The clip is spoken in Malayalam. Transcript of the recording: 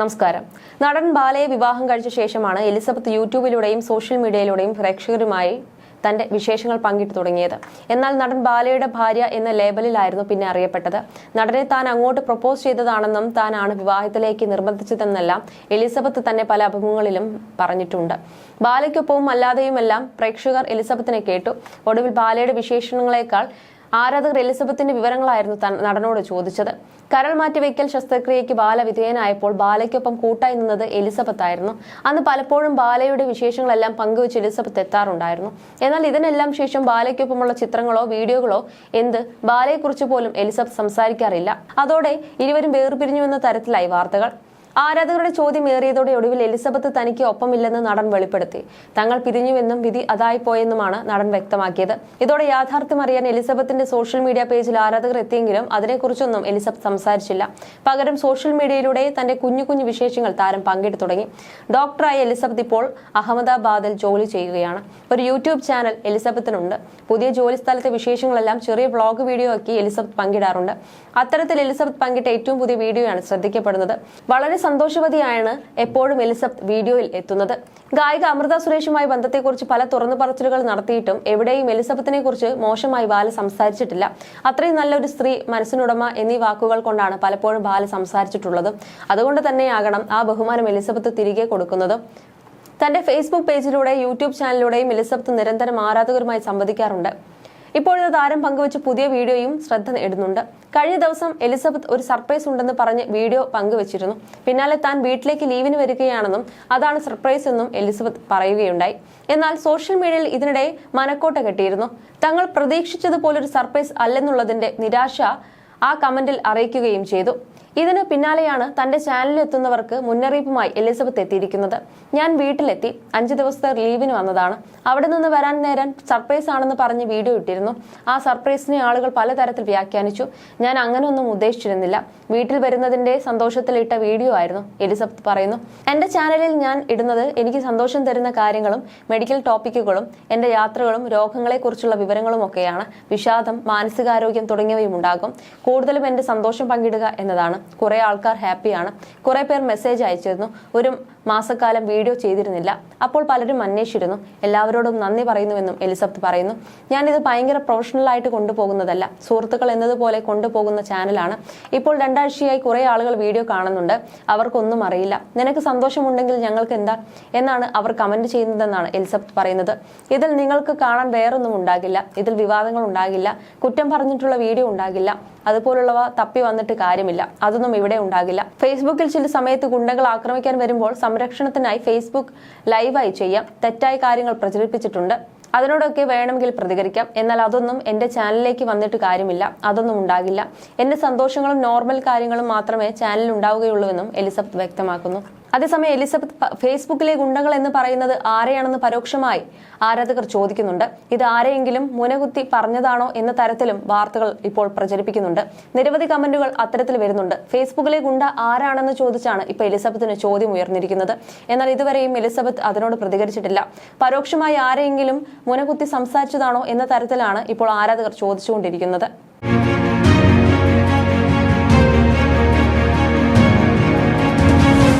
നമസ്കാരം. നടൻ ബാലയെ വിവാഹം കഴിച്ച ശേഷമാണ് എലിസബത്ത് യൂട്യൂബിലൂടെയും സോഷ്യൽ മീഡിയയിലൂടെയും പ്രേക്ഷകരുമായി തന്റെ വിശേഷങ്ങൾ പങ്കിട്ടു തുടങ്ങിയത്. എന്നാൽ നടൻ ബാലയുടെ ഭാര്യ എന്ന ലേബലിലായിരുന്നു പിന്നെ അറിയപ്പെട്ടത്. നടനെ താൻ അങ്ങോട്ട് പ്രപ്പോസ് ചെയ്തതാണെന്നും താനാണ് വിവാഹത്തിലേക്ക് നിർബന്ധിച്ചതെന്നെല്ലാം എലിസബത്ത് തന്നെ പല അഭിമുഖങ്ങളിലും പറഞ്ഞിട്ടുണ്ട്. ബാലയ്ക്കൊപ്പവും അല്ലാതെയുമെല്ലാം പ്രേക്ഷകർ എലിസബത്തിനെ കേട്ടു. ഒടുവിൽ ബാലയുടെ വിശേഷണങ്ങളെക്കാൾ ആരാധകർ എലിസബത്തിന്റെ വിവരങ്ങളായിരുന്നു നടനോട് ചോദിച്ചത്. കരൾ മാറ്റിവെക്കൽ ശസ്ത്രക്രിയയ്ക്ക് ബാല വിധേയനായപ്പോൾ ബാലയ്ക്കൊപ്പം കൂട്ടായി നിന്നത് എലിസബത്ത് ആയിരുന്നു. അന്ന് പലപ്പോഴും ബാലയുടെ വിശേഷങ്ങളെല്ലാം പങ്കുവച്ച് എലിസബത്ത് എത്താറുണ്ടായിരുന്നു. എന്നാൽ ഇതിനെല്ലാം ശേഷം ബാലയ്ക്കൊപ്പമുള്ള ചിത്രങ്ങളോ വീഡിയോകളോ എന്ത് ബാലയെക്കുറിച്ച് പോലും എലിസബത്ത് സംസാരിക്കാറില്ല. അതോടെ ഇരുവരും വേർപിരിഞ്ഞുവെന്ന തരത്തിലായി വാർത്തകൾ. ആരാധകരുടെ ചോദ്യം ഏറിയതോടെ ഒടുവിൽ എലിസബത്ത് തനിക്ക് ഒപ്പമില്ലെന്ന് നടൻ വെളിപ്പെടുത്തി. തങ്ങൾ പിരിഞ്ഞുവെന്നും വിധി അതായിപ്പോയെന്നുമാണ് നടൻ വ്യക്തമാക്കിയത്. ഇതോടെ യാഥാർത്ഥ്യം അറിയാൻ എലിസബത്തിന്റെ സോഷ്യൽ മീഡിയ പേജിൽ ആരാധകർ എത്തിയെങ്കിലും അതിനെക്കുറിച്ചൊന്നും എലിസബത്ത് സംസാരിച്ചില്ല. പകരം സോഷ്യൽ മീഡിയയിലൂടെ തന്റെ കുഞ്ഞു കുഞ്ഞു വിശേഷങ്ങൾ താരം പങ്കിട്ടു തുടങ്ങി. ഡോക്ടറായ എലിസബത്ത് ഇപ്പോൾ അഹമ്മദാബാദിൽ ജോലി ചെയ്യുകയാണ്. ഒരു യൂട്യൂബ് ചാനൽ എലിസബത്തിനുണ്ട്. പുതിയ ജോലി സ്ഥലത്തെ വിശേഷങ്ങളെല്ലാം ചെറിയ വ്ളോഗ് വീഡിയോ ആക്കി എലിസബത്ത് പങ്കിടാറുണ്ട്. അത്തരത്തിൽ എലിസബത്ത് പങ്കിട്ട ഏറ്റവും പുതിയ വീഡിയോയാണ് ശ്രദ്ധിക്കപ്പെടുന്നത്. വളരെ സന്തോഷവതിയാണ് എപ്പോഴും എലിസബത്ത് വീഡിയോയിൽ എത്തുന്നത്. ഗായിക അമൃത സുരേഷുമായി ബന്ധത്തെക്കുറിച്ച് പല തുറന്നു പറച്ചിലുകൾ നടത്തിയിട്ടും എവിടെയും എലിസബത്തിനെ കുറിച്ച് മോശമായി ബാല സംസാരിച്ചിട്ടില്ല. അത്രയും നല്ലൊരു സ്ത്രീ മനസ്സിനുടമ എന്നീ വാക്കുകൾ കൊണ്ടാണ് പലപ്പോഴും ബാല സംസാരിച്ചിട്ടുള്ളത്. അതുകൊണ്ട് തന്നെയാകണം ആ ബഹുമാനം എലിസബത്ത് തിരികെ കൊടുക്കുന്നത്. തന്റെ ഫേസ്ബുക്ക് പേജിലൂടെ യൂട്യൂബ് ചാനലിലൂടെയും എലിസബത്ത് നിരന്തരം ആരാധകരുമായി സംവദിക്കാറുണ്ട്. ഇപ്പോഴത്തെ താരം പങ്കുവച്ച പുതിയ വീഡിയോയും ശ്രദ്ധ നേടുന്നുണ്ട്. കഴിഞ്ഞ ദിവസം എലിസബത്ത് ഒരു സർപ്രൈസ് ഉണ്ടെന്ന് പറഞ്ഞ് വീഡിയോ പങ്കുവച്ചിരുന്നു. പിന്നാലെ താൻ വീട്ടിലേക്ക് ലീവിന് വരികയാണെന്നും അതാണ് സർപ്രൈസ് എന്നും എലിസബത്ത് പറയുകയുണ്ടായി. എന്നാൽ സോഷ്യൽ മീഡിയയിൽ ഇതിനിടെ മനക്കോട്ട കെട്ടിയിരുന്നു. തങ്ങൾ പ്രതീക്ഷിച്ചതുപോലൊരു സർപ്രൈസ് അല്ലെന്നുള്ളതിന്റെ നിരാശ ആ കമന്റിൽ അറിയിക്കുകയും ചെയ്തു. ഇതിന് പിന്നാലെയാണ് തന്റെ ചാനലിൽ എത്തുന്നവർക്ക് മുന്നറിയിപ്പുമായി എലിസബത്ത് എത്തിയിരിക്കുന്നത്. ഞാൻ വീട്ടിലെത്തി അഞ്ച് ദിവസത്തെ ലീവിന് വന്നതാണ്. അവിടെ നിന്ന് വരാൻ നേരം സർപ്രൈസ് ആണെന്ന് പറഞ്ഞ് വീഡിയോ ഇട്ടിരുന്നു. ആ സർപ്രൈസിനെ ആളുകൾ പലതരത്തിൽ വ്യാഖ്യാനിച്ചു. ഞാൻ അങ്ങനെ ഒന്നും ഉദ്ദേശിച്ചിരുന്നില്ല. വീട്ടിൽ വരുന്നതിന്റെ സന്തോഷത്തിൽ ഇട്ട വീഡിയോ ആയിരുന്നു എലിസബത്ത് പറയുന്നു. എന്റെ ചാനലിൽ ഞാൻ ഇടുന്നത് എനിക്ക് സന്തോഷം തരുന്ന കാര്യങ്ങളും മെഡിക്കൽ ടോപ്പിക്കുകളും എന്റെ യാത്രകളും രോഗങ്ങളെക്കുറിച്ചുള്ള വിവരങ്ങളും ഒക്കെയാണ്. വിഷാദം മാനസികാരോഗ്യം തുടങ്ങിയവയും ഉണ്ടാകും കൂടുതലും എന്റെ സന്തോഷം പങ്കിടുക എന്നതാണ്. കുറെ ആൾക്കാർ ഹാപ്പിയാണ്. കുറേ പേർ മെസ്സേജ് അയച്ചിരുന്നു. ഒരു മാസക്കാലം വീഡിയോ ചെയ്തിരുന്നില്ല. അപ്പോൾ പലരും അന്വേഷിച്ചിരുന്നു. എല്ലാവരോടും നന്ദി പറയുന്നുവെന്നും എലിസബത്ത് പറയുന്നു. ഞാനിത് ഭയങ്കര പ്രൊഫഷണലായിട്ട് കൊണ്ടുപോകുന്നതല്ല. സുഹൃത്തുക്കൾ എന്നതുപോലെ കൊണ്ടുപോകുന്ന ചാനലാണ്. ഇപ്പോൾ രണ്ടാഴ്ചയായി കുറേ ആളുകൾ വീഡിയോ കാണുന്നുണ്ട്. അവർക്കൊന്നും അറിയില്ല. നിനക്ക് സന്തോഷമുണ്ടെങ്കിൽ ഞങ്ങൾക്ക് എന്താ? എന്നാണ് അവർ കമന്റ് ചെയ്യുന്നതെന്നാണ് എലിസബത്ത് പറയുന്നത്. ഇതിൽ നിങ്ങൾക്ക് കാണാൻ വേറൊന്നും ഉണ്ടാകില്ല. ഇതിൽ വിവാദങ്ങൾ ഉണ്ടാകില്ല. കുറ്റം പറഞ്ഞിട്ടുള്ള വീഡിയോ ഉണ്ടാകില്ല. അതുപോലുള്ളവ തപ്പി വന്നിട്ട് കാര്യമില്ല. അതൊന്നും ഇവിടെ ഉണ്ടാകില്ല. ഫേസ്ബുക്കിൽ ചില സമയത്ത് ഗുണ്ടകൾ ആക്രമിക്കാൻ വരുമ്പോൾ സംരക്ഷണത്തിനായി ഫേസ്ബുക്ക് ലൈവായി ചെയ്യാം. തെറ്റായ കാര്യങ്ങൾ പ്രചരിപ്പിച്ചിട്ടുണ്ട്. അതിനോടൊക്കെ വേണമെങ്കിൽ പ്രതികരിക്കാം. എന്നാൽ അതൊന്നും എന്റെ ചാനലിലേക്ക് വന്നിട്ട് കാര്യമില്ല. അതൊന്നും ഉണ്ടാകില്ല. എന്റെ സന്തോഷങ്ങളും നോർമൽ കാര്യങ്ങളും മാത്രമേ ചാനലിൽ ഉണ്ടാവുകയുള്ളൂവെന്നും എലിസബത്ത് വ്യക്തമാക്കുന്നു. അതേസമയം എലിസബത്ത് ഫേസ്ബുക്കിലെ ഗുണ്ടകൾ എന്ന് പറയുന്നത് ആരെയാണെന്ന് പരോക്ഷമായി ആരാധകർ ചോദിക്കുന്നുണ്ട്. ഇത് ആരെയെങ്കിലും മുനകുത്തി പറഞ്ഞതാണോ എന്ന തരത്തിലും വാർത്തകൾ ഇപ്പോൾ പ്രചരിപ്പിക്കുന്നുണ്ട്. നിരവധി കമന്റുകൾ അത്തരത്തിൽ വരുന്നുണ്ട്. ഫേസ്ബുക്കിലെ ഗുണ്ട ആരാണെന്ന് ചോദിച്ചാണ് ഇപ്പോൾ എലിസബത്തിന് ചോദ്യം ഉയർന്നിരിക്കുന്നത്. എന്നാൽ ഇതുവരെയും എലിസബത്ത് അതിനോട് പ്രതികരിച്ചിട്ടില്ല. പരോക്ഷമായി ആരെയെങ്കിലും മുനകുത്തി സംസാരിച്ചതാണോ എന്ന തരത്തിലാണ് ഇപ്പോൾ ആരാധകർ ചോദിച്ചുകൊണ്ടിരിക്കുന്നത്.